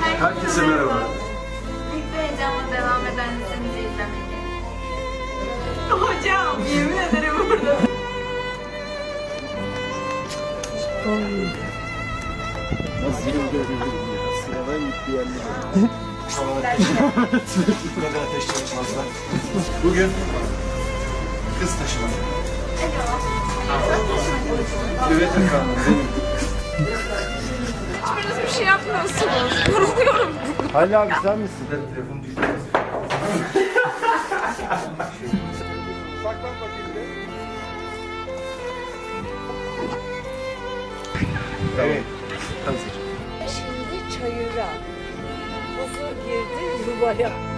Herkese merhaba. Büyük bir heyecanla devam eden dizimizi izlemek. Hocam yemin ederim burada. Nasıl görüyorum ya? Sıradan gitti yerine. Neden ateş çalışmazlar? Bugün kız taşıma. Evet efendim benim. Hiçbiriniz bir şey yapmıyorsunuz. Halil abi sen misin? Telefon düştü. Saklan bakayım. Evet. Hazır. Şimdi çayıra. Huzur girdi yuvaya.